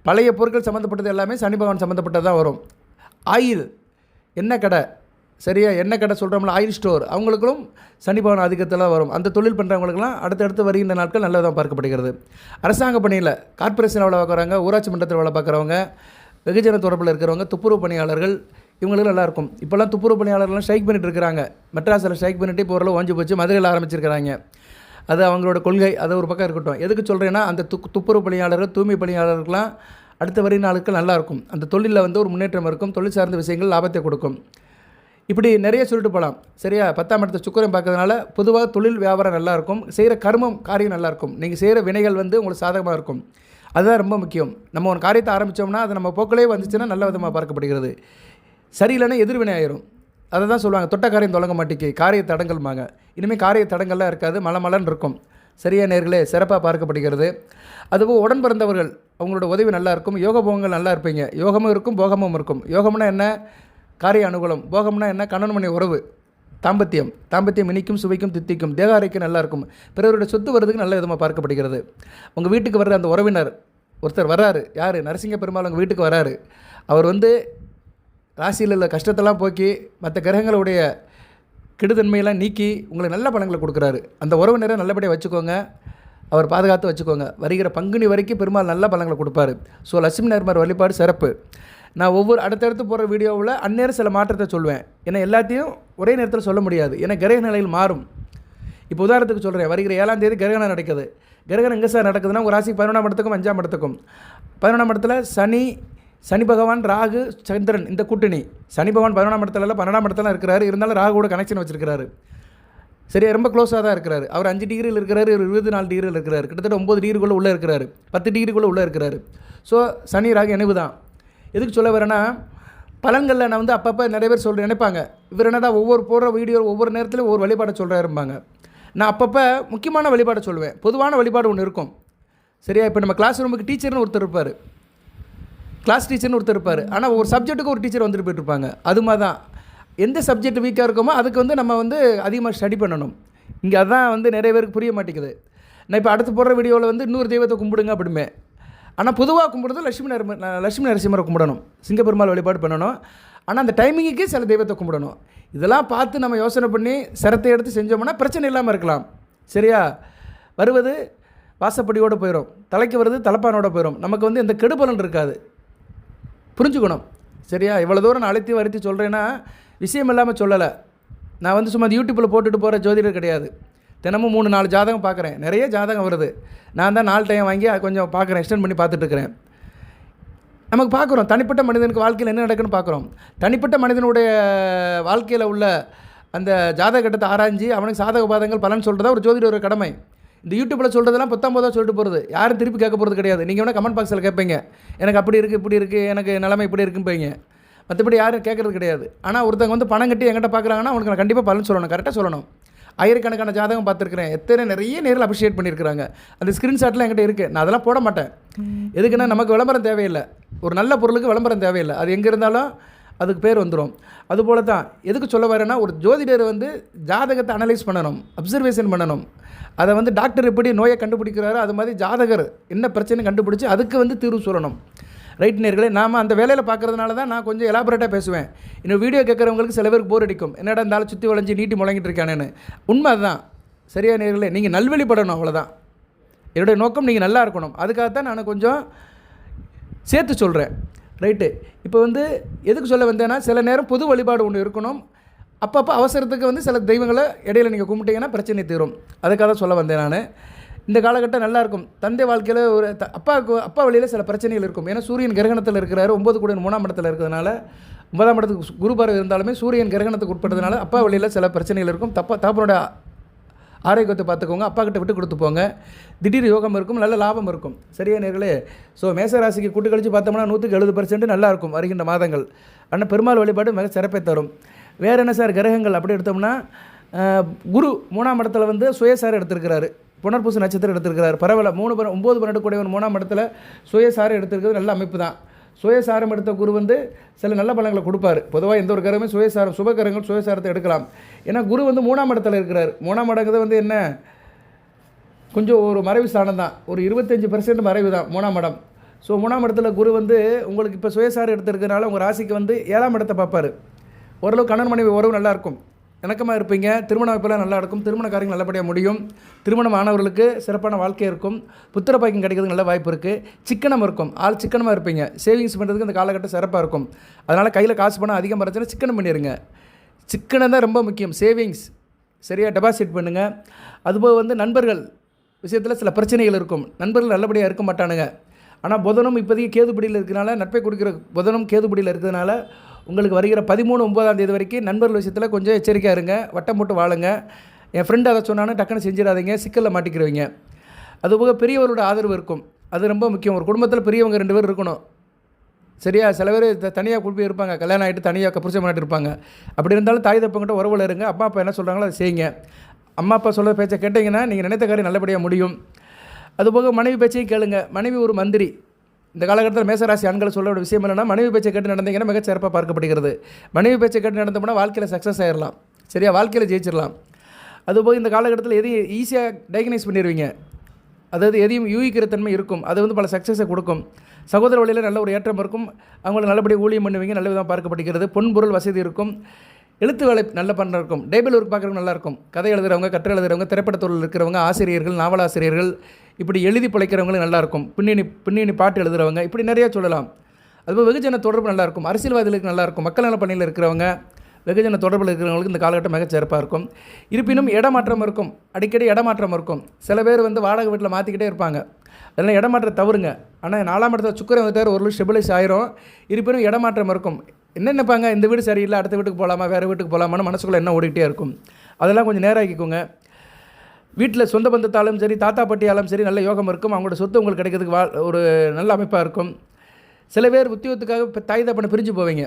பழைய பொருட்கள் சம்மந்தப்பட்டது எல்லாமே சனி பகவான் சம்மந்தப்பட்டது தான் வரும். ஆயில் எண்ணெய் கடை? சரியா? எண்ணெய் கடை சொல்கிறோம்ல ஆயில் ஸ்டோர் அவங்களுக்கும் சனி பகவான் வரும். அந்த தொழில் பண்ணுறவங்களுக்குலாம் அடுத்தடுத்து வருகின்ற நாட்கள் நல்லதாக பார்க்கப்படுகிறது. அரசாங்க பணியில் கார்ப்பரேஷன் வேலை பார்க்குறவங்க ஊராட்சி மன்றத்தில் வேலை பார்க்குறவங்க வெகுஜன தொடர்பில் இருக்கிறவங்க துப்புரவு பணியாளர்கள் இவங்களுக்கு நல்லா இருக்கும். இப்போல்லாம் துப்புரவு பணியாளர்கள்லாம் ஸ்ட்ரைக் பண்ணிட்டு இருக்கிறாங்க. மெட்ராஸில் ஸ்ட்ரைக் பண்ணிட்டு இப்போ ஓரளவு ஓஞ்சி போச்சு. மதுரையில் ஆரம்பிச்சிருக்கிறாங்க. அது அவங்களோட கொள்கை அது ஒரு பக்கம் இருக்கட்டும். எதுக்கு சொல்கிறேன்னா அந்த து துப்புரவு பணியாளர்கள் தூய்மை பணியாளர்கள்லாம் அடுத்த வரி நாளுக்கு நல்லாயிருக்கும். அந்த தொழிலில் வந்து ஒரு முன்னேற்றம் இருக்கும். தொழில் சார்ந்த விஷயங்கள் லாபத்தை கொடுக்கும். இப்படி நிறைய சொல்லிட்டு போகலாம். சரியா? பத்தாம் இடத்த சுக்கரம் பார்க்கறதுனால பொதுவாக தொழில் வியாபாரம் நல்லாயிருக்கும். செய்கிற கர்மம் காரியம் நல்லாயிருக்கும். நீங்கள் செய்கிற வினைகள் வந்து உங்களுக்கு சாதகமாக இருக்கும். அதுதான் ரொம்ப முக்கியம். நம்ம ஒரு காரியத்தை ஆரம்பித்தோம்னா அது நம்ம போக்கிலே வந்துச்சுன்னா நல்ல விதமாக பார்க்கப்படுகிறது. சரியில்லைன்னா எதிர்வினை ஆயிரும். அதை தான் சொல்லுவாங்க. தொட்ட காரியம் தொடங்க மாட்டேங்கு காரிய தடங்கள்மாங்க இனிமேல் காரிய தடங்கள்லாம் இருக்காது. மலை மலன்னு இருக்கும். சரியா நேர்களே சிறப்பாக பார்க்கப்படுகிறது. அதுவும் உடன் பிறந்தவர்கள் அவங்களோட உதவி நல்லா இருக்கும் யோக போகங்கள் நல்லா இருப்பீங்க. யோகமும் இருக்கும் போகமும் இருக்கும். யோகம்னா என்ன? காரிய அனுகூலம். போகம்னா என்ன? கணவன் மணி உறவு. தாம்பத்தியம். தாம்பத்தியம் இனிக்கும் சுவைக்கும் தித்திக்கும். தேக ஆரோக்கியம் நல்லா இருக்கும். பிறருடைய சொத்து வர்றதுக்கு நல்ல விதமாக பார்க்கப்படுகிறது. உங்கள் வீட்டுக்கு வர்ற அந்த உறவினர் ஒருத்தர் வர்றாரு. யார்? நரசிங்க பெருமாள் உங்கள் வீட்டுக்கு வராரு அவர் வந்து ராசியில் உள்ள கஷ்டத்தெல்லாம் போக்கி மற்ற கிரகங்களுடைய கெடுதன்மையெல்லாம் நீக்கி உங்களுக்கு நல்ல பலன்களை கொடுக்குறாரு. அந்த உறவினரை நல்லபடியாக வச்சுக்கோங்க. அவர் பாதுகாத்து வச்சுக்கோங்க. வருகிற பங்குனி வரைக்கும் பெருமாள் நல்ல பலங்களை கொடுப்பாரு. ஸோ லட்சுமி நரமர் வழிபாடு சிறப்பு. நான் ஒவ்வொரு அடுத்தடுத்து போகிற வீடியோவில் அந்நேரம் சில மாற்றத்தை சொல்லுவேன் ஏன்னா எல்லாத்தையும் ஒரே நேரத்தில் சொல்ல முடியாது. ஏன்னா கிரக நிலையில் மாறும். இப்போ உதாரணத்துக்கு சொல்கிறேன் வருகிற ஏழாம் தேதி கிரகணம் நடக்குது. கிரகணம் எங்கே சார் நடக்குதுன்னா ஒரு ராசி பதினொன்றாம் இடத்துக்கும் அஞ்சாம் இடத்துக்கும். பதினொன்றாம் இடத்துல சனி சனி பகவான் ராகு சந்திரன் இந்த கூட்டணி. சனி பகவான் பதினொன்றாம் இடத்துல பன்னெண்டாம் இடத்துல இருக்கிறாரு. இருந்தாலும் ராகுவோட கனெக்ஷன் வச்சிருக்கிறாரு. சரியா? ரொம்ப க்ளோஸாக தான் இருக்கிறாரு. அவர் அஞ்சு டிகிரியில் இருக்கிறாரு இவர் இருபது நாலு டிகிரியில் இருக்கிறாரு. கிட்டத்தட்ட ஒம்பது டிகிரிக்குள்ளே உள்ளே இருக்கிறாரு. பத்து டிகிரிக்குள்ளே உள்ளே இருக்கிறாரு. ஸோ சனி ராகு இணைவு தான். எதுக்கு சொல்ல வரேன்னா பலன்களில் நான் வந்து அப்பப்போ நிறைய பேர் சொல்கிற நினைப்பாங்க. இவர் என்னடா ஒவ்வொரு போடுற வீடியோ ஒவ்வொரு நேரத்திலும் ஒவ்வொரு வழிபாடை சொல்கிறாருப்பாங்க நான் அப்பப்போ முக்கியமான வழிபாடை சொல்லுவேன். பொதுவான வழிபாடு ஒன்று இருக்கும். சரியா? இப்போ நம்ம கிளாஸ் ரூமுக்கு டீச்சர்னு ஒருத்தர் இருப்பார். கிளாஸ் டீச்சர்னு ஒருத்தர் இருப்பார். ஆனால் ஒரு சப்ஜெக்ட்டுக்கு ஒரு டீச்சர் வந்துட்டு போயிட்டுருப்பாங்க. அது மாதிரி தான் எந்த சப்ஜெக்ட் வீக்காக இருக்கோமோ அதுக்கு வந்து நம்ம வந்து அதிகமாக ஸ்டடி பண்ணணும். இங்கே அதான் வந்து நிறைய பேருக்கு புரிய மாட்டேங்குது. நான் இப்போ அடுத்து போடுற வீடியோவில் வந்து இன்னொரு தெய்வத்தை கும்பிடுங்க அப்படிமே. ஆனால் பொதுவாக கும்பிடுறது லட்சுமி நரம லட்சுமி நரசிம்மரை கும்பிடணும். சிங்கப்பெருமாள் வழிபாடு பண்ணணும். ஆனால் அந்த டைமிங்குக்கு சில தெய்வத்தை கும்பிடணும். இதெல்லாம் பார்த்து நம்ம யோசனை பண்ணி சிரத்தை எடுத்து செஞ்சோம்னா பிரச்சனை இல்லாமல் இருக்கலாம். சரியா? வருவது வாசப்படியோடு போயிடும் தலைக்கு வருது தலைப்பானோட போயிடும் நமக்கு வந்து எந்த கெடுபலன் இருக்காது. புரிஞ்சுக்கணும். சரியா? இவ்வளோ தூரம் நான் அழைத்து வருத்தி சொல்கிறேன்னா விஷயம் இல்லாமல் சொல்லலை. நான் வந்து சும்மா யூடியூப்பில் போட்டுட்டு போகிற ஜோதிடர் கிடையாது. தினமும் மூணு நாலு ஜாதகம் பார்க்குறேன் நிறைய ஜாதகம் வருது. நான் தான் நாலு டைம் வாங்கி அதை கொஞ்சம் பார்க்குறேன் எக்ஸ்டெண்ட் பண்ணி பார்த்துட்டு இருக்கிறேன். நமக்கு பார்க்குறோம் தனிப்பட்ட மனிதனுக்கு வாழ்க்கையில் என்ன நடக்குன்னு பார்க்குறோம் தனிப்பட்ட மனிதனுடைய வாழ்க்கையில் உள்ள அந்த ஜாதக கட்டத்தை ஆராய்ஞ்சு அவனுக்கு சாதக பாதங்கள் பலன் சொல்கிறதா ஒரு ஜோதிடர் ஒரு கடமை. இந்த யூடியூப்பில் சொல்கிறதெல்லாம் பத்தொம்பதா சொல்லிட்டு போகிறது யாரும் திருப்பி கேட்க போகிறது கிடையாது. நீங்கள் வேணால் கமெண்ட் பாக்ஸில் கேட்பீங்க. எனக்கு அப்படி இருக்குது இப்படி இருக்குது எனக்கு நிலமை இப்படி இருக்குன்னு மற்றபடி யாரும் கேட்குறது கிடையாது. ஆனால் ஒருத்தங்க வந்து பணம் கட்டி எங்கிட்ட பார்க்குறாங்கன்னா அவனுக்கு நான் கண்டிப்பாக பலன் சொல்லணும். கரெக்டாக சொல்லணும். ஆயிரக்கணக்கான ஜாதகம் பார்த்துருக்கிறேன். எத்தனை நிறைய நேரில் அப்ரிஷியேட் பண்ணியிருக்கிறாங்க. அந்த ஸ்க்ரீன்ஷாட்லாம் என்கிட்ட இருக்குது நான் அதெல்லாம் போட மாட்டேன். எதுக்குன்னா நமக்கு விளம்பரம் தேவையில்லை. ஒரு நல்ல பொருளுக்கு விளம்பரம் தேவையில்லை. அது எங்கே இருந்தாலும் அதுக்கு பேர் வந்துடும் அதுபோல தான் எதுக்கு சொல்ல வரேன்னா ஒரு ஜோதிடர் வந்து ஜாதகத்தை அனலைஸ் பண்ணணும். அப்சர்வேஷன் பண்ணணும். அதை வந்து டாக்டர் எப்படி நோயை கண்டுபிடிக்கிறாரோ அது மாதிரி ஜாதகர் என்ன பிரச்சனை கண்டுபிடிச்சி அதுக்கு வந்து தீர்வு சொல்லணும். ரைட் நேர்களே நாம் அந்த வேலையில் பார்க்குறதுனால தான் நான் கொஞ்சம் எலாபரேட்டாக பேசுவேன். இன்னும் வீடியோ கேட்குறவங்களுக்கு சில பேருக்கு போர் அடிக்கும். என்னடா இருந்தாலும் சுற்றி வளைஞ்சி நீட்டி முழங்கிட்டு இருக்கானேன்னு. உண்மை அதுதான். சரியா நேர்களே நீங்கள் நல்வழிப்படணும் அவ்வளோதான் என்னுடைய நோக்கம் நீங்கள் நல்லா இருக்கணும். அதுக்காகத்தான் நான் கொஞ்சம் சேர்த்து சொல்கிறேன் ரைட்டு இப்போ வந்து எதுக்கு சொல்ல வந்தேன்னா சில நேரம் பொது வழிபாடு ஒன்று இருக்கணும். அப்பப்போ அவசரத்துக்கு வந்து சில தெய்வங்களை இடையில நீங்கள் கும்பிட்டீங்கன்னா பிரச்சனை தீரும். அதுக்காக தான் சொல்ல வந்தேன் நான். இந்த காலகட்டம் நல்லாயிருக்கும் தந்தை வாழ்க்கையில் ஒரு த அப்பாவுக்கு அப்பா வழியில் சில பிரச்சனைகள் இருக்கும். ஏன்னா சூரியன் கிரகணத்தில் இருக்கிறாரு ஒம்பது கூட மூணாம் இடத்துல இருக்கிறதுனால ஒன்பதாம் இடத்துக்கு சு- குரு பார்வை இருந்தாலுமே சூரியன் கிரகணத்துக்கு உட்பட்டதுனால அப்பா வழியில் சில பிரச்சனைகள் இருக்கும். தப்பா தகப்பனோட ஆரோக்கியத்தை பார்த்துக்கோங்க அப்பா கிட்ட விட்டு கொடுத்து போங்க. திடீர் யோகம் இருக்கும் நல்ல லாபம் இருக்கும். சரியா நேர்களே? ஸோ மேசராசிக்கு கூட்டு கழிச்சு பார்த்தோம்னா நூற்றுக்கு எழுபது பர்சன்ட் நல்லாயிருக்கும் வருகின்ற மாதங்கள். ஆனால் பெருமாள் வழிபாடு மிக சிறப்பை தரும். வேறு என்ன சார் கிரகங்கள் அப்படி எடுத்தோம்னா குரு மூணாம் இடத்துல வந்து சுயசார் எடுத்திருக்கிறாரு. புனர்பூச நட்சத்திரம் எடுத்திருக்கிறார். பரவாயில்ல மூணு பன்ன- ஒம்பது பன்னெண்டு கூடியவன் மூணாம் இடத்துல சுயசாரம் எடுத்திருக்கிறது நல்ல அமைப்பு தான் சுயசாரம் எடுத்த குரு வந்து சில நல்ல பலங்களை கொடுப்பாரு. பொதுவாக எந்த ஒரு கரமே சுயசாரம் சுபகரங்கள் சுயசாரத்தை எடுக்கலாம். ஏன்னா குரு வந்து மூணாம் இடத்துல இருக்கிறார். மூணாம் இடங்கிறது வந்து என்ன? கொஞ்சம் ஒரு மறைவு ஸ்தானம் தான் ஒரு இருபத்தஞ்சி பர்சன்ட் மறைவு தான் மூணாம் இடம். ஸோ மூணாம் இடத்துல குரு வந்து உங்களுக்கு இப்போ சுயசாரம் எடுத்திருக்கிறனால உங்கள் ராசிக்கு வந்து ஏழாம் இடத்தை பார்ப்பார். ஓரளவு கணவன் மனைவி உறவு நல்லா இருக்கும் இணக்கமாக இருப்பீங்க. திருமண வைப்பெல்லாம் நல்லா இருக்கும் திருமண காரியங்கள் நல்லபடியாக முடியும். திருமணம் ஆனவர்களுக்கு சிறப்பான வாழ்க்கை இருக்கும். புத்திர பாக்கியம் கிடைக்கிறதுக்கு நல்ல வாய்ப்பு இருக்குது சிக்கனம் இருக்கும். ஆள் சிக்கனமாக இருப்பீங்க. சேவிங்ஸ் பண்ணுறதுக்கு இந்த காலகட்டம் சிறப்பாக இருக்கும். அதனால் கையில் காசு பணம் அதிகம் பறச்சுன்னா சிக்கனம் பண்ணிடுங்க சிக்கனம் தான் ரொம்ப முக்கியம். சேவிங்ஸ் சரியாக டெபாசிட் பண்ணுங்கள் அதுபோக வந்து நண்பர்கள் விஷயத்தில் சில பிரச்சனைகள் இருக்கும். நண்பர்கள் நல்லபடியாக இருக்க மாட்டானுங்க. ஆனால் புதனும் இப்போதைக்கு கேதுபடியில் இருக்கிறனால நட்பை கொடுக்குற புதனும் கேதுபடியில் இருக்கிறதுனால உங்களுக்கு வருகிற பதிமூணு ஒம்பதாம் தேதி வரைக்கும் நண்பர்கள் விஷயத்தில் கொஞ்சம் எச்சரிக்கையாக இருங்க. வட்டம் போட்டு வாழுங்க. என் ஃப்ரெண்டு அதை சொன்னான்னு டக்குன்னு செஞ்சிடாதீங்க. சிக்கலில் மாட்டிக்கிறவங்க. அதுபோக பெரியவரோட ஆதரவு இருக்கும். அது ரொம்ப முக்கியம். ஒரு குடும்பத்தில் பெரியவங்க ரெண்டு பேர் இருக்கணும். சரியா? சில பேர் தனியாக குழுப்பி இருப்பாங்க. கல்யாணம் ஆகிட்டு தனியாக புருஷன் பண்ணிட்டு இருப்பாங்க. அப்படி இருந்தாலும் தாய் தப்பங்கிட்ட உறவுல இருங்க. அப்பா அப்பா என்ன சொல்கிறாங்களோ அதை செய்யுங்க. அம்மா அப்பா சொல்கிற பேச்சை கேட்டிங்கன்னா நீங்கள் நினைத்த காரியம் நல்லபடியாக முடியும். அதுபோக மனைவி பேச்சையும் கேளுங்க. மனைவி ஒரு மந்திரி. இந்த காலகட்டத்தில் மேசராசி ஆண்கள் சொல்ல ஒரு விஷயம் என்னென்னா மனைவி பேச்சை கேட்டு நடந்தீங்கன்னா மிகச் சிறப்பாக பார்க்கப்படுகிறது. மனைவி பேச்சை கேட்டு நடந்தோம்னா வாழ்க்கையில் சக்ஸஸ் ஆயிடலாம் சரியா? வாழ்க்கையில் ஜெயிச்சிடலாம் அதுபோக இந்த காலகட்டத்தில் எதையும் ஈஸியாக டயக்னைஸ் பண்ணிடுவீங்க அதாவது எதையும் யூகிக்கிற தன்மை இருக்கும். அது வந்து பல சக்ஸஸை கொடுக்கும். சகோதர வழியில் நல்ல ஒரு ஏற்றம் இருக்கும். அவங்கள நல்லபடியாக ஊழியம் பண்ணுவீங்க. நல்ல விதமாக பார்க்கப்படுகிறது. பொன்பொருள் வசதி இருக்கும். எழுத்து வேலை நல்ல பண்ண இருக்கும். டேபிள் ஒர்க் பார்க்குறவங்க நல்லாயிருக்கும் கதை எழுதுகிறவங்க கற்று எழுதுறவங்க திரைப்படத்துறையில் இருக்கிறவங்க ஆசிரியர்கள் நாவலாசிரியர்கள் இப்படி எழுதி பிழைக்கிறவங்களுக்கு நல்லா இருக்கும் பின்னணி பின்னணி பாட்டு எழுதுறவங்க இப்படி நிறையா சொல்லலாம். அதுபோல் வெகுஜன தொடர்பு நல்லாயிருக்கும். அரசியல்வாதிகளுக்கு நல்லாயிருக்கும். மக்கள் நல பணியில் இருக்கிறவங்க வெகுஜன தொடர்பில் இருக்கிறவங்களுக்கு இந்த காலகட்டம் மிகச் சிறப்பாக இருக்கும். இருப்பினும் இடமாற்றம் இருக்கும். அடிக்கடி இடமாற்றம் இருக்கும். சில பேர் வந்து வாடகை வீட்டில் மாற்றிக்கிட்டே இருப்பாங்க. அதெல்லாம் இடமாற்றம் தவறுங்க. ஆனால் நாலாம் இடத்துல சுக்கரன் வந்துட்டார் ஒரு ஸ்டெபிலைஸ் ஆயிரும். இருப்பினும் இடமாற்றம் இருக்கும். என்ன நினைப்பாங்க இந்த வீடு சரியில்லை அடுத்த வீட்டுக்கு போகலாமா? வேறு வீட்டுக்கு போகலாமான்னு மனசுக்குள்ளே என்ன ஓடிக்கிட்டே இருக்கும். அதெல்லாம் கொஞ்சம் நேராக்கிக்கோங்க. வீட்டில் சொந்த பந்தத்தாலும் சரி தாத்தா பாட்டியாலும் சரி நல்ல யோகம் இருக்கும். அவங்களோட சொத்து உங்களுக்கு கிடைக்கிறதுக்கு வா ஒரு நல்ல அமைப்பாக இருக்கும். சில பேர் உத்தியோகத்துக்காக இப்போ தாய் தப்பனை பிரிஞ்சு போவீங்க.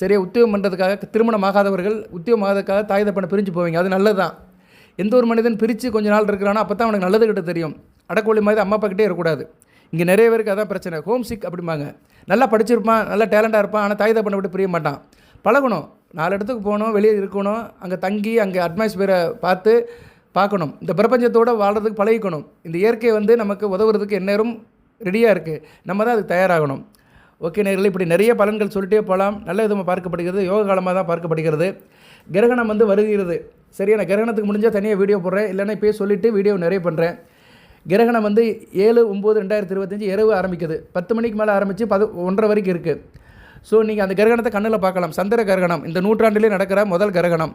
சரியா உத்தியோகம் பண்ணுறதுக்காக திருமணம் ஆகாதவர்கள் உத்தியோகம் ஆகாததுக்காக தாய் தப்பனை பிரிஞ்சு போவீங்க. அது நல்லது தான் எந்த ஒரு மனிதன் பிரித்து கொஞ்ச நாள் இருக்கிறானோ அப்போ தான் அவனுக்கு நல்லது கிட்ட தெரியும். அடக்கோழி மாதிரி அம்மா அப்பா கிட்டே இருக்கக்கூடாது. இங்கே நிறைய பேருக்கு அதான் பிரச்சனை. ஹோம் சிக் அப்படிம்பாங்க. நல்லா படிச்சிருப்பான் நல்லா டேலண்ட்டாக இருப்பான் ஆனால் தாய் தப்பனை விட்டு பிரிய மாட்டான். பழகணும். நாலு இடத்துக்கு போகணும் வெளியே இருக்கணும். அங்கே தங்கி அங்கே அட்மாஸ்பியரை பார்த்து பார்க்கணும். இந்த பிரபஞ்சத்தோடு வாழ்கிறதுக்கு பழகிக்கணும். இந்த இயற்கை வந்து நமக்கு உதவுறதுக்கு எந்நேரம் ரெடியாக இருக்குது நம்ம தான் அதுக்கு தயாராகணும். ஓகே நேரில் இப்படி நிறைய பலன்கள் சொல்லிட்டே போகலாம். நல்ல விதமாக பார்க்கப்படுகிறது. யோக காலமாக தான் பார்க்கப்படுகிறது. கிரகணம் வந்து வருகிறது. சரியா நான் கிரகணத்துக்கு முடிஞ்சால் தனியாக வீடியோ போடுறேன். இல்லைன்னா இப்போயே சொல்லிவிட்டு வீடியோ நிறைய பண்ணுறேன் கிரகணம் வந்து ஏழு ஒம்பது ரெண்டாயிரத்தி இருபத்தஞ்சி இரவு ஆரம்பிக்குது. பத்து மணிக்கு மேலே ஆரம்பித்து பது ஒன்றரை வரைக்கும் இருக்குது ஸோ நீங்கள் அந்த கிரகணத்தை கண்ணில் பார்க்கலாம். சந்திர கிரகணம். இந்த நூற்றாண்டிலே நடக்கிற முதல் கிரகணம்.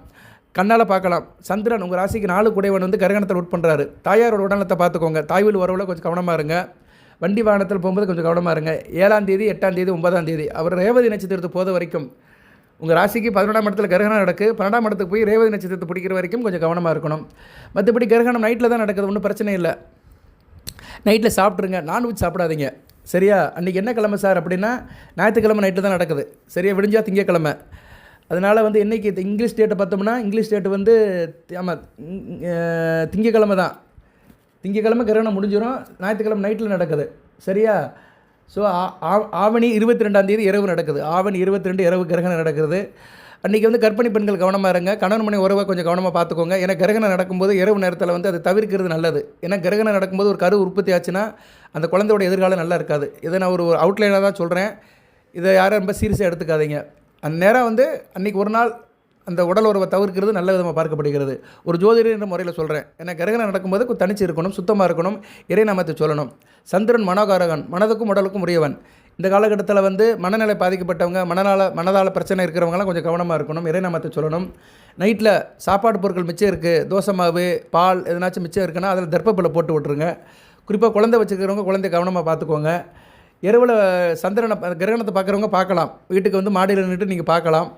கண்ணால் பார்க்கலாம். சந்திரன் உங்கள் ராசிக்கு நாலு குடைவன் வந்து கிரகணத்தில் உட் பண்ணுறாரு தாயாரோட உடல்நலத்தை பார்த்துக்கோங்க. தாய்வில் வரவில் கொஞ்சம் கவனமாக இருங்க. வண்டி வாகனத்தில் போகும்போது கொஞ்சம் கவனமாக இருங்க. ஏழாம் தேதி எட்டாம் தேதி ஒன்பதாம் தேதி. அவர் ரேவதி நட்சத்திரத்து போத வரைக்கும் உங்கள் ராசிக்கு பதினொன்றாம் இடத்துல கிரகணம் நடக்கு. பன்னெண்டாம் இடத்துக்கு போய் ரேவதி நட்சத்திரத்தை பிடிக்கிற வரைக்கும் கொஞ்சம் கவனமாக இருக்கணும். மற்றபடி கிரகணம் நைட்டில் தான் நடக்குது. ஒன்றும் பிரச்சனை இல்லை. நைட்டில் சாப்பிட்ருங்க நான்வெஜ் சாப்பிடாதீங்க. சரியா? அன்றைக்கி என்ன கிழமை சார் அப்படின்னா ஞாயிற்றுக்கிழமை நைட்டில் தான் நடக்குது. சரியா? விடிஞ்சா திங்கக்கிழமை. அதனால் வந்து என்றைக்கு இங்கிலீஷ் டேட்டை பார்த்தோம்னா இங்கிலீஷ் டேட்டு வந்து ஆமாம் திங்கக்கிழமை தான். திங்கக்கிழமை கிரகணம் முடிஞ்சிடும் ஞாயிற்றுக்கிழமை நைட்டில் நடக்குது. சரியா? ஸோ ஆவணி இருபத்தி ரெண்டாம் தேதி இரவு நடக்குது. ஆவணி இருபத்தி ரெண்டு இரவு கிரகணம் நடக்கிறது அன்றைக்கி வந்து கர்ப்பிணி பெண்கள் கவனமாக இருங்க. கணவன் மணி உறவை கொஞ்சம் கவனமாக பார்த்துக்கோங்க. ஏன்னா கிரகணம் நடக்கும்போது இரவு நேரத்தில் வந்து அதை தவிர்க்கிறது நல்லது. ஏன்னா கிரகணம் நடக்கும்போது ஒரு கரு உற்பத்தி ஆச்சுன்னா அந்த குழந்தையோட எதிர்காலம் நல்லா இருக்காது. இதை நான் ஒரு அவுட்லைனாக தான் சொல்கிறேன் இதை யாரும் ரொம்ப சீரியஸாக எடுத்துக்காதீங்க. அந்த நேரம் வந்து அன்றைக்கி ஒரு நாள் அந்த உடல் உறவை தவிர்க்கிறது நல்ல விதமாக பார்க்கப்படுகிறது. ஒரு ஜோதிடர் என்ற முறையில் சொல்கிறேன் ஏன்னா கிரகணம் நடக்கும்போது தனிச்சு இருக்கணும் சுத்தமாக இருக்கணும் இறைநாமத்தை சொல்லணும். சந்திரன் மனோகாரகன் மனதுக்கும் உடலுக்கும் உரியவன். இந்த காலகட்டத்தில் வந்து மனநிலை பாதிக்கப்பட்டவங்க மனநல மனதால் பிரச்சனை இருக்கிறவங்களாம் கொஞ்சம் கவனமாக இருக்கணும் இறைநாமத்தை சொல்லணும். நைட்டில் சாப்பாடு பொருட்கள் மிச்சம் இருக்குது தோசை மாவு பால் எதனாச்சும் மிச்சம் இருக்குன்னா அதில் தர்ப்பப்பில் போட்டு விட்ருங்க குறிப்பாக குழந்தை வச்சுருக்கிறவங்க குழந்தைய கவனமாக பார்த்துக்கோங்க. இரவில் சந்திரனை கிரகணத்தை பார்க்குறவங்க பார்க்கலாம். வீட்டுக்கு வந்து மாடியில் நின்றுட்டு நீங்கள் பார்க்கலாம்.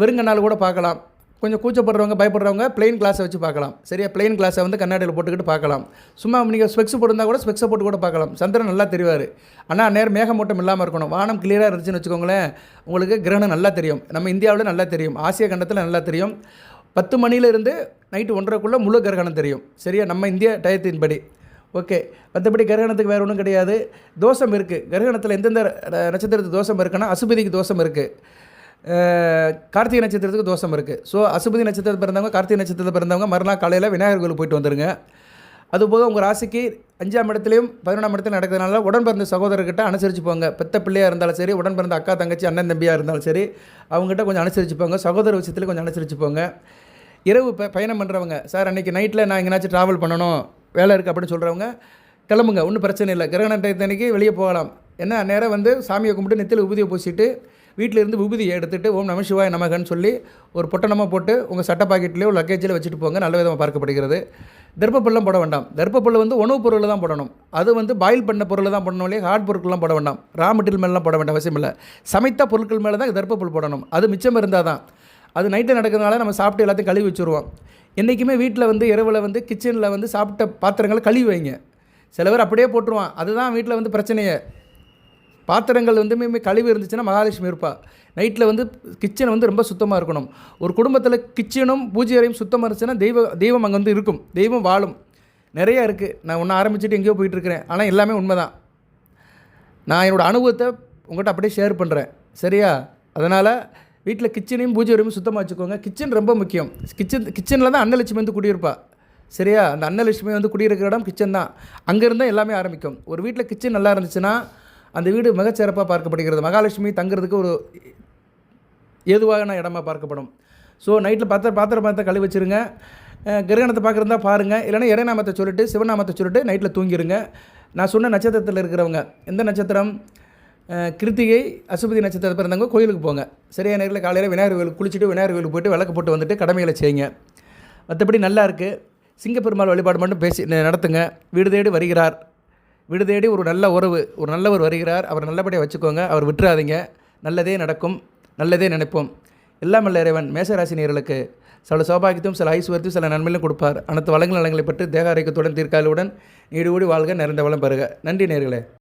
வெறுங்கண்ணால் கூட பார்க்கலாம். கொஞ்சம் கூச்சப்படுறவங்க பயப்படுறவங்க பிளெயின் கிளாஸை வச்சு பார்க்கலாம். சரியா? பிளெயின் கிளாஸை வந்து கண்ணாடியில் போட்டுக்கிட்டு பார்க்கலாம். சும்மா நீங்கள் ஸ்பெக்ஸ் போட்டிருந்தா கூட ஸ்பெக்ஸை போட்டு கூட பார்க்கலாம். சந்திரன் நல்லா தெரிவார். ஆனால் நேரம் மேகமூட்டம் இல்லாமல் இருக்கணும். வானம் கிளியராக இருந்துச்சுன்னு வச்சுக்கோங்களேன் உங்களுக்கு கிரகணம் நல்லா தெரியும். நம்ம இந்தியாவில் நல்லா தெரியும். ஆசிய கண்டத்தில் நல்லா தெரியும். பத்து மணிலேருந்து நைட்டு ஒன்றரைக்குள்ளே முழு கிரகணம் தெரியும். சரியா? நம்ம இந்திய டயத்தின்படி. ஓகே. மற்றபடி கிரகணத்துக்கு வேறு ஒன்றும் கிடையாது. தோஷம் இருக்குது கிரகணத்தில் எந்தெந்த நட்சத்திரத்துக்கு தோஷம் இருக்குன்னா அசுபதிக்கு தோஷம் இருக்குது கார்த்திகை நட்சத்திரத்துக்கு தோஷம் இருக்குது ஸோ அசுபதி நட்சத்திரத்தில் பிறந்தவங்க கார்த்திகை நட்சத்திரத்தில் பிறந்தவங்க மறுநாள் காலையில் விநாயகர் கோயில் போயிட்டு வந்துருங்க. அதுபோக உங்கள் ராசிக்கு அஞ்சாம் இடத்துலையும் பதினொன்றாம் இடத்துல நடக்கிறதுனால உடன் பிறந்த சகோதரர்கிட்ட அனுசரிச்சு போங்க. பெத்த பிள்ளையாக இருந்தாலும் சரி உடன் பிறந்த அக்கா தங்கச்சி அண்ணன் தம்பியாக இருந்தாலும் சரி அவங்ககிட்ட கொஞ்சம் அனுசரிச்சு போங்க. சகோதர விஷயத்தில் கொஞ்சம் அனுசரிச்சு போங்க. இரவு ப பயணம் பண்ணுறவங்க சார் அன்றைக்கி நைட்டில் நான் எங்கேனாச்சும் ட்ராவல் பண்ணணும். வேலை இருக்குது அப்படின்னு சொல்கிறவங்க கிளம்புங்க ஒன்றும் பிரச்சனை இல்லை. கிரகண டயத்தன்னைக்கு வெளியே போகலாம். என்ன நேரம் வந்து சாமியை கும்பிட்டு நெத்தியில் உபதியை பூசிட்டு வீட்டில் இருந்து விபூதியை எடுத்துகிட்டு ஓம் நம சிவாய நமகன்னு சொல்லி ஒரு பொட்டணமாக போட்டு உங்கள் சட்ட பாக்கெட்லேயோ லக்கேஜில் வச்சுட்டு போங்க. நல்ல விதமாக பார்க்கப்படுகிறது. தர்ப்பப்பள்ளம் போட வேண்டாம். தர்ப்பப்பள்ளம் வந்து உணவுப் பொருள் தான் போடணும். அது வந்து பாயில் பண்ண பொருளில் தான் போடணும் இல்லையா? ஹார்ட் பொருட்கள்லாம் போட வேண்டாம். ரா மெட்டீரியல் மேலாம் போட வேண்டாம். அவசியம் இல்லை. சமைத்த பொருட்கள் மேலே தான் தர்ப்பப்புல் போடணும். அது மிச்சம் இருந்தால் தான் அது நைட்டு நடக்கிறதுனால நம்ம சாப்பிட்டு எல்லாத்தையும் கழுவி வச்சுருவோம். என்றைக்குமே வீட்டில் வந்து இரவில் வந்து கிச்சனில் வந்து சாப்பிட்ட பாத்திரங்களை கழுவி வைங்க. சில பேர் அப்படியே போட்டுருவான். அதுதான் வீட்டில் வந்து பிரச்சனையே. பாத்திரங்கள் வந்து மேமே கழிவு இருந்துச்சுன்னா மகாலட்சுமி இருப்பாள் நைட்டில் வந்து கிச்சன் வந்து ரொம்ப சுத்தமாக இருக்கணும். ஒரு குடும்பத்தில் கிச்சனும் பூஜை அறையும் சுத்தமாக இருந்துச்சுன்னா தெய்வ தெய்வம் அங்கே வந்து இருக்கும். தெய்வம் வாழும். நிறையா இருக்குது நான் ஒன்று ஆரம்பிச்சுட்டு எங்கேயோ போயிட்டுருக்கிறேன் ஆனால் எல்லாமே உண்மைதான். நான் என்னோடய அனுபவத்தை உங்கள்கிட்ட அப்படியே ஷேர் பண்ணுறேன் சரியா? அதனால் வீட்டில் கிச்சனையும் பூஜை வரையும் சுத்தமாக வச்சுக்கோங்க. கிச்சன் ரொம்ப முக்கியம். கிச்சன் கிச்சனில் தான் அன்னலட்சுமி வந்து குடியிருப்பா. சரியா? அந்த அன்னலட்சுமி வந்து குடியிருக்கிற இடம் கிச்சன் தான். அங்கேருந்து எல்லாமே ஆரம்பிக்கும். ஒரு வீட்டில் கிச்சன் நல்லா இருந்துச்சுன்னா அந்த வீடு மிகச்சிறப்பாக பார்க்கப்படுகிறது. மகாலட்சுமி தங்குறதுக்கு ஒரு ஏதுவான இடமா பார்க்கப்படும். ஸோ நைட்டில் பாத்திர பாத்திர பாத்திரம் கழுவி வச்சுருங்க. கிரகணத்தை பார்க்குறதா பாருங்கள் இல்லைன்னா இறைநாமத்தை சொல்லிட்டு சிவநாமத்தை சொல்லிட்டு நைட்டில் தூங்கிடுங்க நான் சொன்ன நட்சத்திரத்தில் இருக்கிறவங்க. எந்த நட்சத்திரம்? கிருத்திகை அசுபதி நட்சத்திரத்தில் பிறந்தவங்க கோயிலுக்கு போங்க. சரியா நேரில் காலையில் விநாயகர் கோயிலுக்கு குளிச்சுட்டு விநாயகர் கோயிலுக்கு போய்ட்டு விளக்கு போட்டு வந்துட்டு கடமைகளை செய்யுங்க. மற்றபடி நல்லா இருக்குது சிங்கப்பெருமாள் வழிபாடு மட்டும் பேசி நடத்துங்க. வீடு தேடி வருகிறார். வீடு தேடி ஒரு நல்ல உறவு ஒரு நல்லவர் வருகிறார். அவர் நல்லபடியாக வச்சுக்கோங்க. அவர் விட்டுறாதீங்க. நல்லதே நடக்கும். நல்லதே நினைப்போம். எல்லாம் அல்ல இறைவன். மேசராசினியர்களுக்கு சில சௌபாகியத்தையும் சில ஐஸ்வர்யத்தையும் சில நன்மையிலும் கொடுப்பார். அனைத்து வளங்கள் நலங்களை பற்றி தேக ஆரோக்கியத்துடன் தீர்க்காலுடன் நீடு ஓடி வாழ்க நிறைந்த வளம் பெறுக. நன்றி நேர்களே.